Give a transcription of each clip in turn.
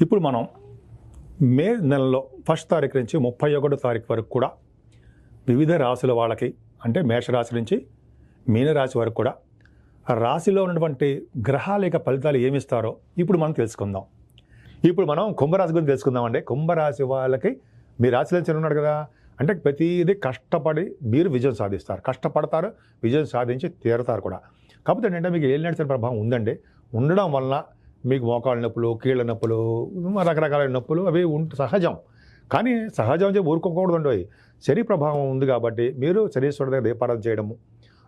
ఇప్పుడు మనం మే నెలలో ఫస్ట్ తారీఖు నుంచి ముప్పై ఒకటో తారీఖు వరకు కూడా వివిధ రాశుల వాళ్ళకి అంటే మేషరాశి నుంచి మీనరాశి వరకు కూడా రాశిలో ఉన్నటువంటి గ్రహాల యొక్క ఫలితాలు ఏమిస్తారో ఇప్పుడు మనం తెలుసుకుందాం. ఇప్పుడు మనం కుంభరాశి గురించి తెలుసుకుందామండి. కుంభరాశి వాళ్ళకి మీ రాశిలో చిన్న ఉన్నాడు కదా అంటే ప్రతిదీ కష్టపడి మీరు విజయం సాధిస్తారు. కష్టపడతారు విజయం సాధించి తీరతారు కూడా. కాకపోతే ఏంటంటే మీకు ఏళ్ళు నడిచిన ప్రభావం ఉందండి. ఉండడం వలన మీకు మోకాళ్ళ నొప్పులు కీళ్ళ నొప్పులు రకరకాల నొప్పులు అవి ఉంటే సహజం. కానీ సహజం చెప్పి ఊరుకోకూడదు ఉండవు శని ప్రభావం ఉంది కాబట్టి మీరు శనీశ్వరుడి దగ్గర దీపారాధన చేయడము.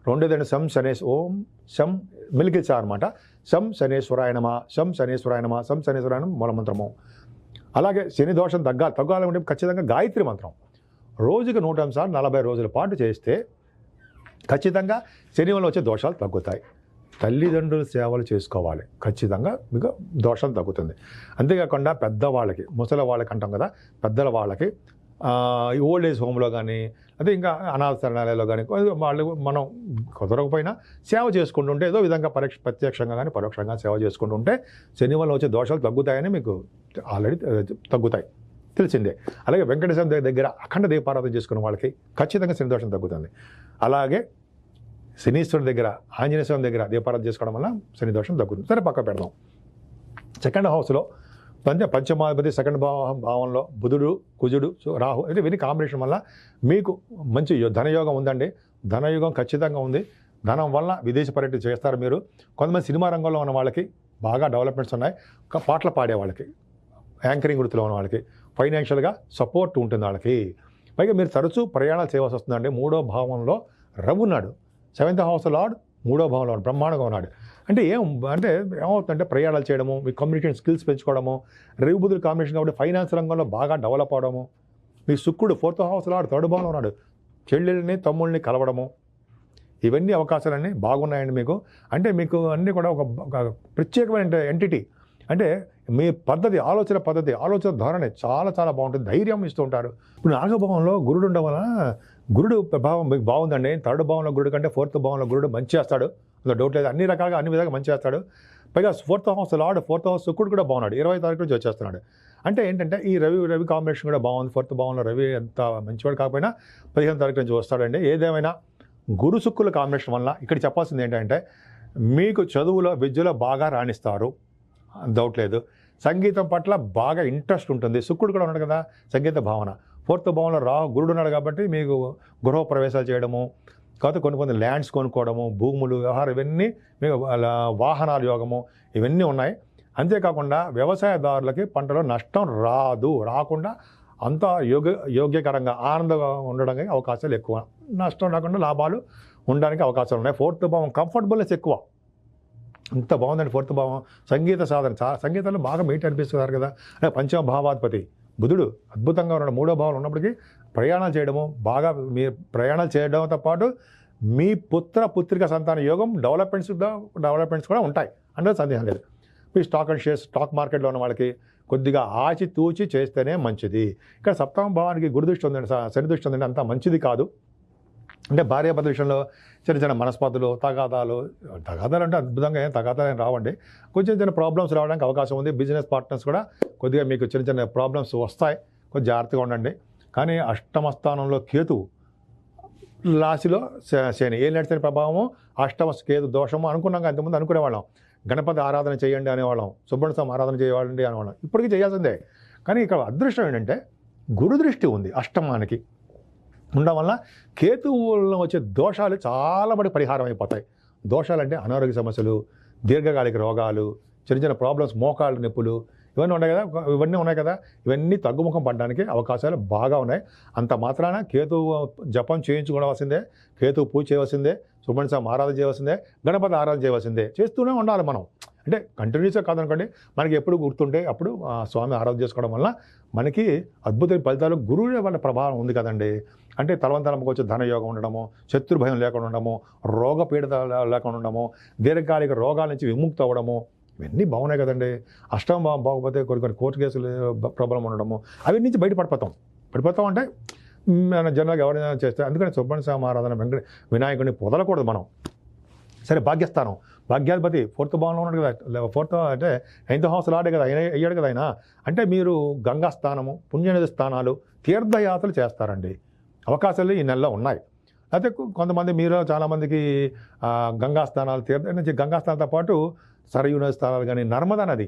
రెండోదండి శం శనేశ్ ఓం శం మిలికిచా అనమాట శం శనేశ్వరాయనమ శం శనేశ్వరాయనమ శం శనేశ్వరాయనం మూలమంత్రము మంత్రము. అలాగే శని దోషం తగ్గాలి తగ్గాలంటే ఖచ్చితంగా గాయత్రి మంత్రం. రోజుకి నూట సార్లు నలభై రోజుల పాటు చేస్తే ఖచ్చితంగా శని వల్ల వచ్చే దోషాలు తగ్గుతాయి. తల్లిదండ్రుల సేవలు చేసుకోవాలి. ఖచ్చితంగా మీకు దోషం తగ్గుతుంది. అంతేకాకుండా పెద్దవాళ్ళకి ముసలి వాళ్ళకి అంటాం కదా పెద్దల వాళ్ళకి ఈ ఓల్డ్ ఏజ్ హోమ్లో కానీ అదే ఇంకా అనాథ శరణాలయాల్లో కానీ వాళ్ళు మనం కుదరకపోయినా సేవ చేసుకుంటుంటే ఏదో విధంగా పరీక్ష ప్రత్యక్షంగా కానీ పరోక్షంగా సేవ చేసుకుంటుంటే శని వల్ల వచ్చే దోషాలు తగ్గుతాయని మీకు ఆల్రెడీ తగ్గుతాయి. తెలిసిందే. అలాగే వెంకటేశ్వర దగ్గర అఖండ దీపారాధన చేసుకున్న వాళ్ళకి ఖచ్చితంగా శని దోషం తగ్గుతుంది. అలాగే శనీశ్వరుడి దగ్గర ఆంజనేయ స్వామి దగ్గర దీపారాధన చేసుకోవడం వల్ల శని దోషం తగ్గుతుంది. సరే పక్క పెడదాం. సెకండ్ హౌస్లో పంచ పంచమాధిపతి సెకండ్ భావ భావంలో బుధుడు కుజుడు సో రాహు అంటే వీరి కాంబినేషన్ వల్ల మీకు మంచి యో- ధనయోగం ఉందండి. ధనయోగం ఖచ్చితంగా ఉంది. ధనం వల్ల విదేశీ పర్యటన చేస్తారు మీరు. కొంతమంది సినిమా రంగంలో ఉన్న వాళ్ళకి బాగా డెవలప్మెంట్స్ ఉన్నాయి. ఒక పాటలు పాడే వాళ్ళకి యాంకరింగ్ వృత్తిలో ఉన్న వాళ్ళకి ఫైనాన్షియల్గా సపోర్ట్ ఉంటుంది వాళ్ళకి. పైగా మీరు తరచూ ప్రయాణాలు చేయవలసి వస్తుందండి. మూడో భావంలో రవునాడు సెవెంత్ హౌస్ లార్డ్ మూడో భావంలో ఉన్నాడు బ్రహ్మాండంగా ఉన్నాడు. అంటే ఏం అంటే ఏమవుతుందంటే ప్రయాణాలు చేయడము మీ కమ్యూనికేషన్ స్కిల్స్ పెంచుకోవడము రవి బుధుడు కాంబినేషన్ కాబట్టి ఫైనాన్స్ రంగంలో బాగా డెవలప్ అవడము. మీ శుక్రుడు ఫోర్త్ హౌస్ లార్డ్ థర్డ్ భావంలో ఉన్నాడు. చెల్లెల్ని తమ్ముళ్ళని కలవడము. ఇవన్నీ అవకాశాలన్నీ బాగున్నాయండి మీకు. అంటే మీకు అన్నీ కూడా ఒక ప్రత్యేకమైన ఎంటిటీ అంటే మీ పద్ధతి ఆలోచన పద్ధతి ఆలోచన ధోరణి చాలా చాలా బాగుంటుంది. ధైర్యం ఇస్తూ ఉంటారు. ఇప్పుడు నాగభవంలో గురుడు ఉండడం వలన గురుడు ప్రభావం మీకు బాగుందండి. థర్డ్ భావంలో గురుడు కంటే ఫోర్త్ భావంలో గురుడు మంచి చేస్తాడు. అందులో డౌట్ లేదు. అన్ని రకాలుగా అన్ని విధాలుగా మంచి చేస్తాడు. పైగా fourth house lord fourth house శుక్రుడు కూడా బాగున్నాడు. ఇరవై తారీఖు నుంచి వచ్చేస్తున్నాడు. అంటే ఏంటంటే ఈ రవి రవి కాంబినేషన్ కూడా బాగుంది. ఫోర్త్ భావంలో రవి ఎంత మంచివాడు కాకపోయినా పదిహేను తారీఖు నుంచి వస్తాడండి. ఏదేమైనా గురు శుక్రుల కాంబినేషన్ వల్ల ఇక్కడ చెప్పాల్సింది ఏంటంటే మీకు చదువులో విద్యలో బాగా రాణిస్తారు. డౌట్ లేదు. సంగీతం పట్ల బాగా ఇంట్రెస్ట్ ఉంటుంది. శుక్రుడు కూడా ఉన్నాడు కదా సంగీత భావన. ఫోర్త్ భవనంలో రా గురుడు ఉన్నాడు కాబట్టి మీకు గృహ ప్రవేశాలు చేయడము కాకపోతే కొన్ని కొన్ని ల్యాండ్స్ కొనుక్కోవడము భూములు వ్యవహారం ఇవన్నీ మీకు వాహనాల యోగము ఇవన్నీ ఉన్నాయి. అంతేకాకుండా వ్యవసాయదారులకి పంటలో నష్టం రాదు రాకుండా అంత యోగ్య యోగ్యకరంగా ఆనందంగా ఉండడానికి అవకాశాలు ఎక్కువ. నష్టం రాకుండా లాభాలు ఉండడానికి అవకాశాలు ఉన్నాయి. ఫోర్త్ భావం కంఫర్టబుల్నెస్ ఎక్కువ. ఇంత బాగుందండి ఫోర్త్ భావం. సంగీత సాధన చాలా సంగీతంలో బాగా మీట్ అనిపిస్తున్నారు కదా. పంచమ భావాధిపతి బుధుడు అద్భుతంగా ఉన్న మూడో భావన ఉన్నప్పటికీ ప్రయాణాలు చేయడము బాగా మీ ప్రయాణాలు చేయడంతో పాటు మీ పుత్ర పుత్రిక సంతాన యోగం డెవలప్మెంట్స్ డెవలప్మెంట్స్ కూడా ఉంటాయి. అందులో సందేహం లేదు. మీ స్టాక్ అండ్ షేర్స్ స్టాక్ మార్కెట్లో ఉన్న వాళ్ళకి కొద్దిగా ఆచి తూచి చేస్తేనే మంచిది. ఇక్కడ సప్తమ భావానికి గురుదృష్టి ఉందండి. శని దృష్టి ఉందండి. అంత మంచిది కాదు. అంటే భార్య విషయంలో చిన్న చిన్న మనస్పతులు తగాదాలు తగాదాలు అంటే అద్భుతంగా ఏం తగాదాలు ఏం రావండి. కొంచెం చిన్న ప్రాబ్లమ్స్ రావడానికి అవకాశం ఉంది. బిజినెస్ పార్ట్నర్స్ కూడా కొద్దిగా మీకు చిన్న చిన్న ప్రాబ్లమ్స్ వస్తాయి. కొంచెం జాగ్రత్తగా ఉండండి. కానీ అష్టమ స్థానంలో కేతు రాశిలో శని. ఏ నడిచిన ప్రభావము? అష్టమ కేతు దోషము అనుకున్నాం కదా, అంతకుముందు అనుకునేవాళ్ళం. గణపతి ఆరాధన చేయండి అనేవాళ్ళం. సుబ్రహ్మణ్య స్వామి ఆరాధన చేయాలండి అనేవాళ్ళం. ఇప్పటికీ చేయాల్సిందే. కానీ ఇక్కడ అదృష్టం ఏంటంటే గురుదృష్టి ఉంది అష్టమానికి. ఉండడం వల్ల కేతువు వచ్చే దోషాలు చాలా పడి పరిహారం అయిపోతాయి. దోషాలు అంటే అనారోగ్య సమస్యలు దీర్ఘకాలిక రోగాలు చిన్న చిన్న ప్రాబ్లమ్స్ మోకాళ్ళ నొప్పులు ఇవన్నీ ఉన్నాయి కదా. ఇవన్నీ ఉన్నాయి కదా. ఇవన్నీ తగ్గుముఖం పడడానికి అవకాశాలు బాగా ఉన్నాయి. అంత మాత్రాన కేతు జపం చేయించుకోవాల్సిందే కేతు పూజ చేయవలసిందే సుబ్రహ్మణ్య ఆరాధన చేయవలసిందే గణపతి ఆరాధన చేయవలసిందే చేస్తూనే ఉండాలి మనం. అంటే కంటిన్యూస్గా కాదనుకోండి మనకి ఎప్పుడు గుర్తుంటే అప్పుడు ఆ స్వామి ఆరాధన చేసుకోవడం వల్ల మనకి అద్భుతమైన ఫలితాలు గురువుల వల్ల ప్రభావం ఉంది కదండి. అంటే తలవంతలంకి వచ్చే ధనయోగం ఉండడము శత్రు భయం లేకుండా ఉండడము రోగపీడిత లేకుండా ఉండడము దీర్ఘకాలిక రోగాల నుంచి విముక్తి అవ్వడము ఇవన్నీ బాగున్నాయి కదండి. అష్టం బాగోకపోతే కొన్ని కొన్ని కోర్టు కేసులు ప్రాబ్లం ఉండడము అవి నుంచి బయటపడిపోతాం. పడిపోతాం అంటే మన జనరల్గా ఎవరైనా చేస్తే అందుకని సుబ్రహ్మణ్య స్వామి ఆరాధన వెంకట వినాయకుడిని పొదలకూడదు మనం. సరే భాగ్యస్థానం. భాగ్యాధిపతి ఫోర్త్ భావంలో ఉన్నాడు కదా ఫోర్త్ అంటే నైన్త్ హౌస్ లాడే కదా ఆయన అయ్యాడు కదా ఆయన. అంటే మీరు గంగా స్థానము పుణ్యనది స్థానాలు తీర్థయాత్రలు చేస్తారండి. అవకాశాలు ఈ నెలలో ఉన్నాయి. అయితే కొంతమంది మీరు చాలామందికి గంగా స్థానాలు తీర్థ నుంచి గంగా స్థానంతో పాటు సరయూ నది స్థానాలు కానీ నర్మదా నది.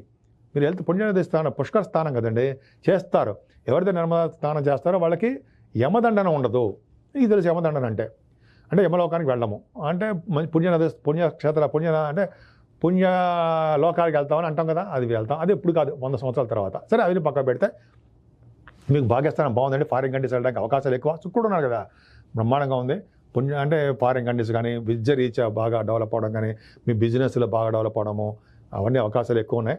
మీరు వెళ్తే పుణ్యనది స్థానం పుష్కర స్థానం కదండి చేస్తారు. ఎవరైతే నర్మదా స్నానం చేస్తారో వాళ్ళకి యమదండన ఉండదు. ఇది తెలుసు యమదండన అంటే అంటే యమలోకానికి వెళ్ళము. అంటే మంచి పుణ్యనది పుణ్యక్షేత్ర పుణ్య అంటే పుణ్య లోకానికి వెళ్తామని అంటాం కదా అది వెళ్తాం. అది ఎప్పుడు కాదు వంద సంవత్సరాల తర్వాత. సరే అవి పక్కన పెడితే మీకు భాగ్యస్థానం బాగుందండి ఫారిన్ కంట్రీస్ వెళ్ళడానికి అవకాశాలు ఎక్కువ. శుక్రుడు ఉన్నారు కదా బ్రహ్మాండంగా ఉంది. పుణ్య అంటే ఫారిన్ కంట్రీస్ కానీ విద్య రీత్యా బాగా డెవలప్ అవడం కానీ మీ బిజినెస్లో బాగా డెవలప్ అవడము అవన్నీ అవకాశాలు ఎక్కువ ఉన్నాయి.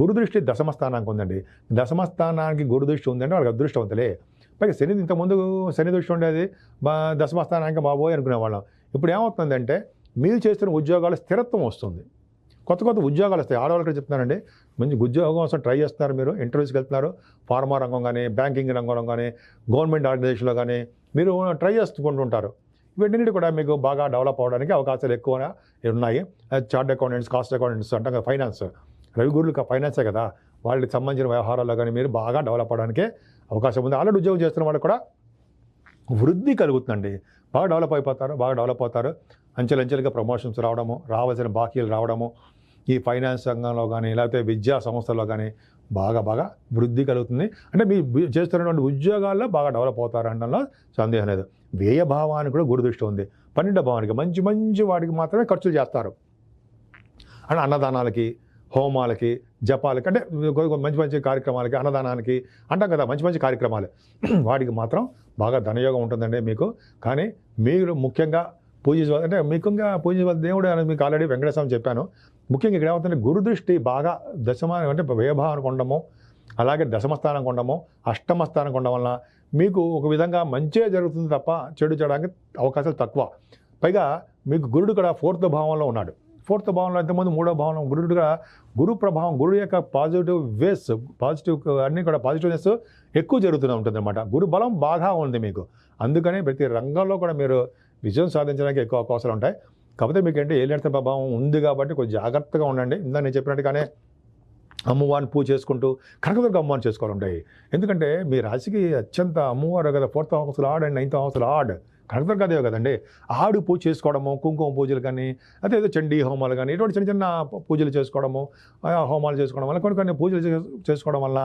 గురు దృష్టి దశమ స్థానానికి ఉందండి. దశమ స్థానానికి గురు దృష్టి ఉందంటే వాళ్ళకి అదృష్టవంతులే. పైగా శని ఇంతకుముందు శని దృష్టి ఉండేది మా దశమ స్థానానికి బాబోయ్ అనుకునేవాళ్ళం. ఇప్పుడు ఏమవుతుందంటే మీరు చేస్తున్న ఉద్యోగాలు స్థిరత్వం వస్తుంది. కొత్త కొత్త ఉద్యోగాలు వస్తాయి. ఆడవాళ్ళకి చెప్తున్నానండి మంచి ఉద్యోగం కోసం ట్రై చేస్తున్నారు మీరు ఇంటర్వ్యూస్కి వెళ్తున్నారు ఫార్మా రంగం కానీ బ్యాంకింగ్ రంగంలో కానీ గవర్నమెంట్ ఆర్గనైజేషన్లో కానీ మీరు ట్రై చేసుకుంటూ ఉంటారు. వీటన్నిటి కూడా మీకు బాగా డెవలప్ అవడానికి అవకాశాలు ఎక్కువ ఉన్నాయి. చార్ట్ అకౌంటెంట్స్ కాస్ట్ అకౌంటెంట్స్ అంటాం కదా ఫైనాన్స్. రవి ఫైనాన్సే కదా. వాళ్ళకి సంబంధించిన వ్యవహారాల్లో కానీ మీరు బాగా డెవలప్ అవడానికే అవకాశం ఉంది. ఆల్రెడీ ఉద్యోగం చేస్తున్న వాళ్ళు కూడా వృద్ధి కలుగుతుందండి. బాగా డెవలప్ అయిపోతారు బాగా డెవలప్ అవుతారు. అంచెలంచెలుగా ప్రమోషన్స్ రావడము రావాల్సిన బాకీలు రావడము ఈ ఫైనాన్స్ రంగంలో కానీ లేకపోతే విద్యా సంస్థల్లో కానీ బాగా బాగా వృద్ధి కలుగుతుంది. అంటే మీ చేస్తున్నటువంటి ఉద్యోగాల్లో బాగా డెవలప్ అవుతారు అనడంలో సందేహం లేదు. వ్యయ భావానికి కూడా గురుదృష్టి ఉంది. పన్నెండో భావానికి మంచి మంచి వాటికి మాత్రమే ఖర్చులు చేస్తారు. అండ్ అన్నదానాలకి హోమాలకి జపాలకి అంటే మంచి మంచి కార్యక్రమాలకి అన్నదానానికి అంటాం కదా మంచి మంచి కార్యక్రమాలు. వాటికి మాత్రం బాగా ధనయోగం ఉంటుందండి మీకు. కానీ మీరు ముఖ్యంగా పూజించ అంటే ముఖ్యంగా పూజించవలసిన దేవుడు అని మీకు ఆల్రెడీ వెంకటేశ్వరం చెప్పాను. ముఖ్యంగా ఇక్కడ ఏమవుతుందంటే గురు దృష్టి బాగా దశమ అంటే వ్యయభావానికి కొండము అలాగే దశమ స్థానం ఉండము అష్టమ స్థానం ఉండడం వలన మీకు ఒక విధంగా మంచే జరుగుతుంది తప్ప చెడు చేయడానికి అవకాశాలు తక్కువ. పైగా మీకు గురుడు కూడా ఫోర్త్ భావంలో ఉన్నాడు. ఫోర్త్ భావంలో ఎంతమంది మూడో భావనం గురుడుగా గురు ప్రభావం గురుడు యొక్క పాజిటివ్ వేస్ పాజిటివ్ అన్నీ కూడా పాజిటివ్నెస్ ఎక్కువ జరుగుతూనే ఉంటుంది అనమాట గురు బలం బాగా ఉంది మీకు. అందుకని ప్రతి రంగంలో కూడా మీరు విజయం సాధించడానికి ఎక్కువ అవకాశాలు ఉంటాయి. కాకపోతే మీకు ఏంటి ఏలినత ప్రభావం ఉంది కాబట్టి కొంచెం జాగ్రత్తగా ఉండండి. ఇందాక నేను చెప్పినట్టుగానే అమ్మవారిని పూజ చేసుకుంటూ కనకదుర్గ అమ్మవారిని చేసుకోవాలి ఉంటాయి ఎందుకంటే మీ రాశికి అత్యంత అమ్మవారు కదా ఫోర్త్ హౌస్లో ఆడ్ అండ్ నైన్త్ హౌస్లో ఆడ్. కనకదుర్గాదేవి కదండి. ఆడు పూజ చేసుకోవడము కుంకుమ పూజలు కానీ అదే ఏదో చండీ హోమాలు కానీ ఇటువంటి చిన్న చిన్న పూజలు చేసుకోవడము హోమాలు చేసుకోవడం వల్ల కొన్ని కొన్ని పూజలు చేసుకోవడం వల్ల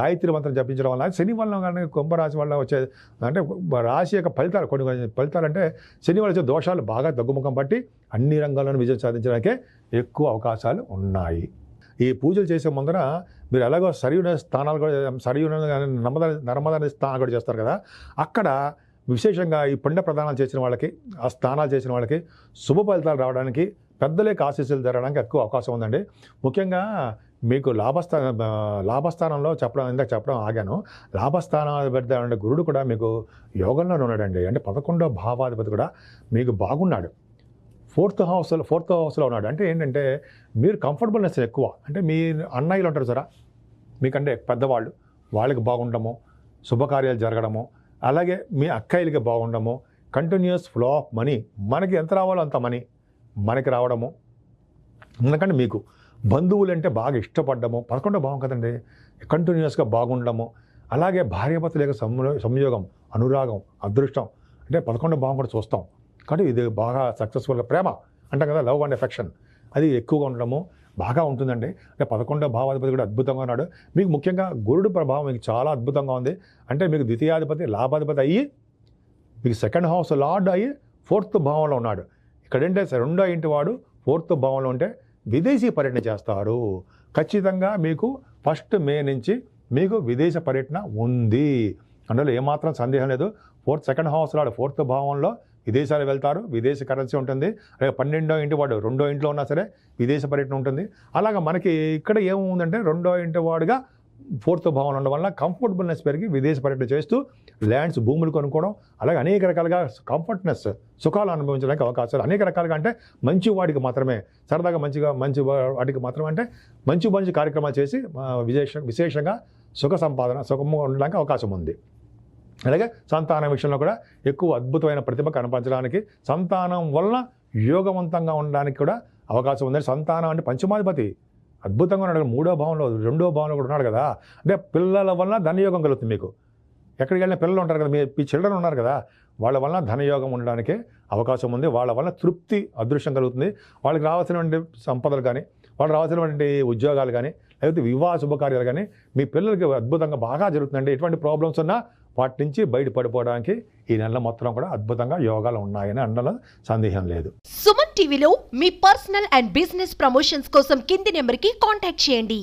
గాయత్రి మంత్రం జపించడం వల్ల శని వల్ల కానీ కుంభరాశి వల్ల వచ్చే అంటే రాశి యొక్క ఫలితాలు కొన్ని కొన్ని ఫలితాలు అంటే శని వల్ల వచ్చే దోషాలు బాగా తగ్గుముఖం పట్టి అన్ని రంగాల్లోనూ విజయం సాధించడానికే ఎక్కువ అవకాశాలు ఉన్నాయి. ఈ పూజలు చేసే ముందర మీరు ఎలాగో సరియున స్థానాలు కూడా సరియున నర్మదా నర్మదా స్థానాలు కూడా చేస్తారు కదా. అక్కడ విశేషంగా ఈ పుణ్య ప్రదానాలు చేసిన వాళ్ళకి ఆ స్థానాలు చేసిన వాళ్ళకి శుభ ఫలితాలు రావడానికి పెద్దలేక ఆశీస్సులు జరగడానికి ఎక్కువ అవకాశం ఉందండి. ముఖ్యంగా మీకు లాభస్థాన లాభస్థానంలో చెప్పడం ఇందాక చెప్పడం ఆగాను. లాభస్థానం పెడతానంటే గురుడు కూడా మీకు యోగంలోనే ఉన్నాడండి. అంటే పదకొండో భావాధిపతి కూడా మీకు బాగున్నాడు. ఫోర్త్ హౌస్లో ఫోర్త్ హౌస్లో ఉన్నాడు. అంటే ఏంటంటే మీరు కంఫర్టబుల్నెస్ ఎక్కువ. అంటే మీ అన్నయ్యలు ఉంటారు సరా మీకంటే పెద్దవాళ్ళు. వాళ్ళకి బాగుండము శుభకార్యాలు జరగడము అలాగే మీ అక్కయ్యలకి బాగుండము. కంటిన్యూస్ ఫ్లో ఆఫ్ మనీ మనకి ఎంత రావాలో అంత మనీ మనకి రావడము. ఎందుకంటే మీకు బంధువులు అంటే బాగా ఇష్టపడ్డము. పదకొండో భావం కదండి. కంటిన్యూస్గా బాగుండము. అలాగే భార్యాభర్తల యొక్క సంయోగం అనురాగం అదృష్టం. అంటే పదకొండో భావం కూడా చూస్తాం. కాబట్టి ఇది బాగా సక్సెస్ఫుల్గా ప్రేమ. అంటాం కదా లవ్ అండ్ ఎఫెక్షన్ అది ఎక్కువగా ఉండడము. బాగా ఉంటుందండి. అంటే పదకొండో భావాధిపతి కూడా అద్భుతంగా ఉన్నాడు. మీకు ముఖ్యంగా గురుడు ప్రభావం మీకు చాలా అద్భుతంగా ఉంది. అంటే మీకు ద్వితీయాధిపతి లాభాధిపతి అయ్యి మీకు సెకండ్ హౌస్ లార్డ్ అయ్యి ఫోర్త్ భావంలో ఉన్నాడు. ఇక్కడ ఏంటంటే రెండో ఇంటి వాడు ఫోర్త్ భావంలో ఉంటే విదేశీ పర్యటన చేస్తారు. ఖచ్చితంగా మీకు ఫస్ట్ మే నుంచి మీకు విదేశ పర్యటన ఉంది. అందులో ఏమాత్రం సందేహం లేదు. Fourth second house lord fourth భావంలో విదేశాలు వెళ్తారు విదేశీ కరెన్సీ ఉంటుంది. అలాగే పన్నెండో ఇంటి వాడు రెండో ఇంట్లో ఉన్నా సరే విదేశ పర్యటన ఉంటుంది. అలాగా మనకి ఇక్కడ ఏముందంటే రెండో ఇంటి వాడుగా ఫోర్త్ భావన ఉండడం వల్ల కంఫర్టబుల్నెస్ పెరిగి విదేశ పర్యటన చేస్తూ ల్యాండ్స్ భూములు కొనుక్కోవడం అలాగే అనేక రకాలుగా కంఫర్ట్నెస్ సుఖాలు అనుభవించడానికి అవకాశాలు. అనేక రకాలుగా అంటే మంచి వాడికి మాత్రమే సరదాగా మంచిగా మంచి వా- వాటికి మాత్రమే అంటే మంచి మంచి కార్యక్రమాలు చేసి విశేష విశేషంగా సుఖ సంపాదన సుఖంగా ఉండడానికి అవకాశం ఉంది. అలాగే సంతానం విషయంలో కూడా ఎక్కువ అద్భుతమైన ప్రతిభ కనపరచడానికి సంతానం వలన యోగవంతంగా ఉండడానికి కూడా అవకాశం ఉంది సంతానం అంటే పంచమాధిపతి. అద్భుతంగా ఉన్నాడు మూడో భావంలో రెండో భావంలో కూడా ఉన్నాడు కదా. అంటే పిల్లల వలన ధనయోగం కలుగుతుంది మీకు. ఎక్కడికి వెళ్ళిన పిల్లలు ఉంటారు కదా మీ మీ చిల్డ్రన్ ఉన్నారు కదా వాళ్ళ వలన ధనయోగం ఉండడానికి అవకాశం ఉంది. వాళ్ళ వలన తృప్తి అదృష్టం కలుగుతుంది. వాళ్ళకి రావాల్సినటువంటి సంపదలు కానీ వాళ్ళు రావాల్సినటువంటి ఉద్యోగాలు కానీ లేకపోతే వివాహ శుభకార్యాలు కానీ మీ పిల్లలకి అద్భుతంగా బాగా జరుగుతుందండి. ఎటువంటి ప్రాబ్లమ్స్ ఉన్నా వాటి నుంచి బయటపడిపోవడానికి ఈ నెల మొత్తం కూడా అద్భుతంగా యోగాలు ఉన్నాయని అనడంలో సందేహం లేదు. సుమన్ టీవీలో మీ పర్సనల్ అండ్ బిజినెస్ ప్రమోషన్స్ కోసం కింది నెంబర్కి కాంటాక్ట్ చేయండి.